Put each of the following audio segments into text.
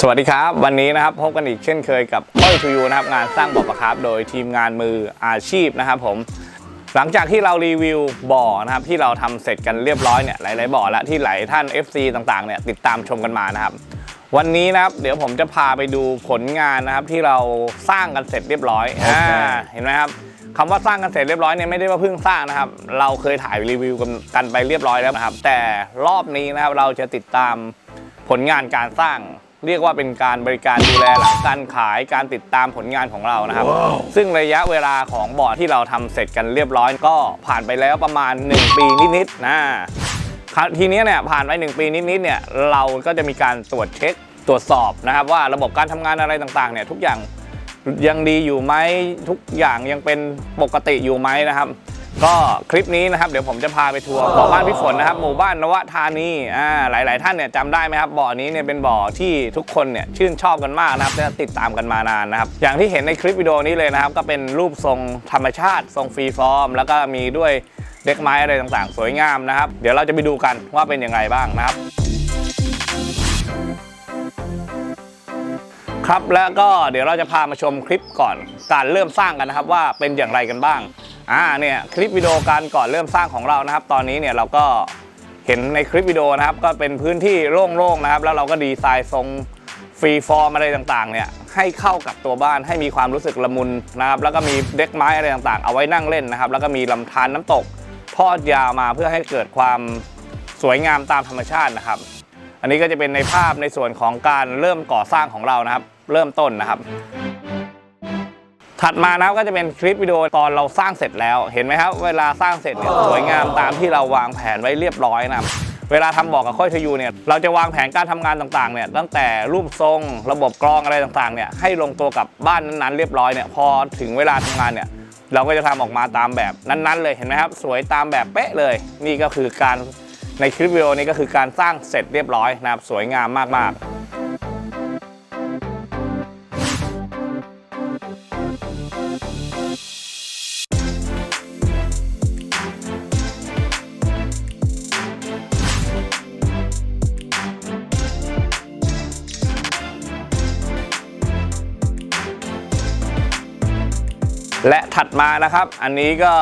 สวัสดีครับ วันนี้นะครับพบกันอีกเช่นเคยกับค่อยทูยูนะครับงานสร้างบ่อปลาคาร์ฟโดยทีมงานมืออาชีพนะครับผมหลังจากที่เรารีวิวบ่อนะครับที่เราทำเสร็จกันเรียบร้อยเนี่ยหลายๆบ่อแล้วที่หลายท่าน FC ต่างๆเนี่ยติดตามชมกันมานะครับ วันนี้นะครับเดี๋ยวผมจะพาไปดูผลงานนะครับที่เราสร้างกันเสร็จเรียบร้อยอ่าเห็นไหมครับคำว่าสร้างกันเสร็จเรียบร้อยเนี่ยไม่ได้ว่าเพิ่งสร้างนะครับ เราเคยถ่ายรีวิวกันกันไปเรียบร้อยแล้วนะครับ แต่รอบนี้นะครับเราจะติดตามผลงานการสร้าง เรียกว่าเป็นการบริการดูแลหลังการขายการติดตามผลงานของเรานะครับ ซึ่งระยะเวลาของบอร์ดที่เราทำเสร็จกันเรียบร้อย ก็ผ่านไปแล้วประมาณ 1 ปีนิดๆนะครับทีนี้เนี่ยผ่านไป 1 ปีนิดๆเนี่ยเราก็จะมีการตรวจเช็คตรวจสอบนะครับ ว่าระบบการทำงานอะไรต่างๆเนี่ยทุกอย่างยังดีอยู่ไหมทุกอย่างยังเป็นปกติอยู่ไหมนะครับ ก็คลิปนี้นะครับเดี๋ยวผมจะพาไปทัวร์บ่อบ้านพี่ฝนนะครับหมู่บ้านนวธานีอ่าหลาย ๆ ท่านเนี่ยจำได้ไหมครับบ่อนี้เนี่ยเป็นบ่อที่ทุกคนเนี่ยชื่นชอบกันมากนะครับและติดตามกันมานานนะครับอย่างที่เห็นในคลิปวิดีโอนี้เลยนะครับ ก็เป็นรูปทรงธรรมชาติ ทรงฟรีฟอร์ม แล้วก็มีด้วยเด็กไม้อะไรต่างๆ สวยงามนะครับ เดี๋ยวเราจะไปดูกันว่าเป็นยังไงบ้างนะครับครับแล้วก็เดี๋ยวเราจะพามาชมคลิปก่อนการเริ่มสร้างกันนะครับว่าเป็นอย่างไรกันบ้าง อ่าเนี่ยคลิปวิดีโอการก่อนเริ่มสร้างของเรานะครับ ตอนนี้เนี่ยเราก็เห็นในคลิปวิดีโอนะครับก็เป็นพื้นที่โล่งๆนะครับ แล้วเราก็ดีไซน์ทรงฟรีฟอร์มอะไรต่างๆเนี่ยให้เข้ากับตัวบ้านให้มีความรู้สึกละมุนนะครับแล้วก็มีเด็กไม้อะไรต่างๆ เอาไว้นั่งเล่นนะครับ แล้วก็มีลำธารน้ำตก ทอดยาวมาเพื่อให้เกิดความสวยงามตามธรรมชาตินะครับ อันนี้ก็จะเป็นในภาพในส่วนของการเริ่มก่อสร้างของเรานะครับ เริ่มต้นนะครับ ถัดมานะครับก็จะเป็นคลิปวิดีโอตอนเราสร้างเสร็จแล้วเห็นไหมครับ เวลาสร้างเสร็จเนี่ยสวยงามตามที่เราวางแผนไว้เรียบร้อยนะครับเวลาทำบอกกับค่อยทยูเนี่ยเราจะวางแผนการทำงานต่างๆเนี่ยตั้งแต่รูปทรงระบบกรองอะไรต่างๆเนี่ยให้ลงตัวกับบ้านนั้นๆ เรียบร้อยเนี่ยพอถึงเวลาทำงานเนี่ยเราก็จะทำออกมาตามแบบนั้นๆ เลยเห็นไหมครับ สวยตามแบบเป๊ะเลย นี่ก็คือการในคลิปวิดีโอนี้ก็คือการสร้างเสร็จเรียบร้อยนะครับสวยงามมากๆ และถัดมานะครับ อันนี้ก็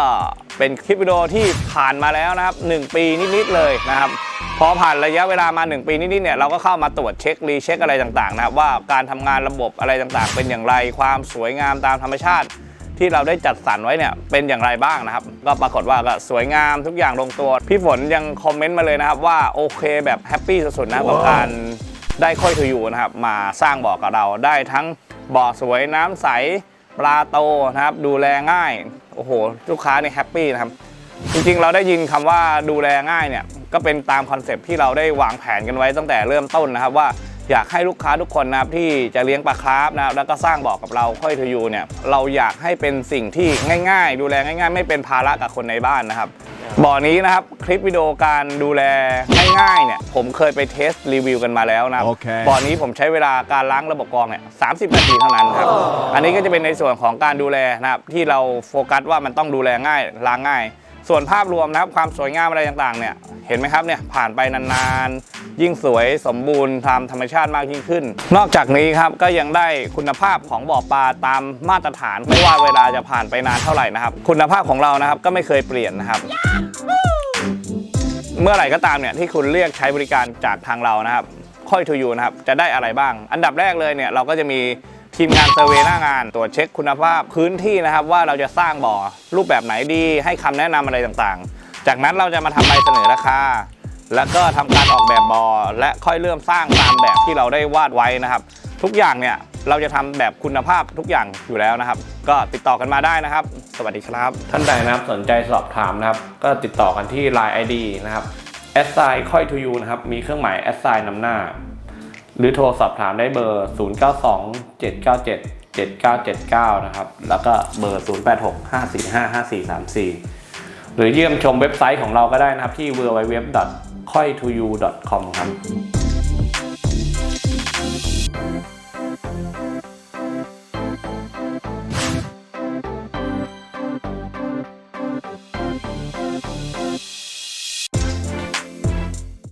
เป็นคลิปวิดีโอที่ผ่านมาแล้วนะครับ 1 ปีนิด ๆ เลยนะครับ พอผ่านระยะเวลามา 1 ปีนิด ๆ เนี่ยเราก็เข้ามาตรวจเช็ครีเช็คอะไรต่าง ๆ นะครับว่าการทำงานระบบอะไรต่าง ๆ เป็นอย่างไรความสวยงามตามธรรมชาติที่เราได้จัดสรรไว้เนี่ยเป็นอย่างไรบ้างนะครับ ก็ปรากฏว่าก็สวยงามทุกอย่างลงตัว พี่ฝนยังคอมเมนต์มาเลยนะครับ ว่าโอเคแบบแฮปปี้สุดๆนะกับการได้ค่อยทูอยู่นะครับ มาสร้างบ่อกับเราได้ทั้งบ่อสวยน้ำใส ปลาโตนะครับดูแลง่ายโอ้โหลูกค้าเนี่ยแฮปปี้นะครับจริงๆ เราได้ยินคำว่าดูแลง่ายเนี่ยก็เป็นตามคอนเซปที่เราได้วางแผนกันไว้ตั้งแต่เริ่มต้นนะครับว่า อยากให้ลูกค้าทุกคนนะครับที่จะเลี้ยงปลาคาร์ฟนะครับแล้วก็สร้างบ่อกับเราค่อยทูยูเนี่ยเราอยากให้เป็นสิ่งที่ง่าย ๆ ดูแลง่าย ๆ ไม่เป็นภาระกับคนในบ้านนะครับบ่อนี้นะครับ คลิปวิดีโอการดูแลง่ายๆเนี่ยผมเคยไปเทสรีวิวกันมาแล้วนะครับโอเคบ่อนี้ผมใช้เวลาการล้างระบบกรองเนี่ยสานาทีเท่านั้นครับ อันนี้ก็จะเป็นในส่วนของการดูแลนะครับที่เราโฟกัสว่ามันต้องดูแลง่ายล้างง่าย ส่วนภาพรวมนะครับความสวยงามอะไรต่างๆเนี่ยเห็นไหมครับเนี่ยผ่านไปนานๆ ยิ่งสวยสมบูรณ์ตามธรรมชาติมากยิ่งขึ้น นอกจากนี้ครับก็ยังได้คุณภาพของบ่อปลาตามมาตรฐานไม่ว่าเวลาจะผ่านไปนานเท่าไหร่นะครับ คุณภาพของเรานะครับก็ไม่เคยเปลี่ยนนะครับ เมื่อไหร่ก็ตามเนี่ยที่คุณเรียกใช้บริการจากทางเรานะครับค่อยทูยูนะครับจะได้อะไรบ้าง อันดับแรกเลยเนี่ยเราก็จะมี ทีมงานเซอร์เวยหน้างานตรวจเช็คคุณภาพพื้นที่นะครับว่าเราจะสร้างบ่อรูปแบบไหนดี ให้คำแนะนำอะไรต่างๆ จากนั้นเราจะมาทำใบเสนอราคาแล้วก็ทำการออกแบบบ่อและค่อยเริ่มสร้างตามแบบที่เราได้วาดไว้นะครับ ทุกอย่างเนี่ยเราจะทำแบบคุณภาพทุกอย่างอยู่แล้วนะครับ ก็ติดต่อกันมาได้นะครับ สวัสดีครับ ท่านใดนะครับสนใจสอบถามนะครับ ก็ติดต่อกันที่ Line ID นะครับแอดไซค่อยทูยูนะครับมีเครื่องหมายแอดไซนำหน้า หรือโทรสอบถามได้เบอร์ 092 797 7979 นะครับ แล้วก็เบอร์ 086 545 5434 หรือเยี่ยมชมเว็บไซต์ของเราก็ได้นะครับที่ www.koitoyou.com ครับ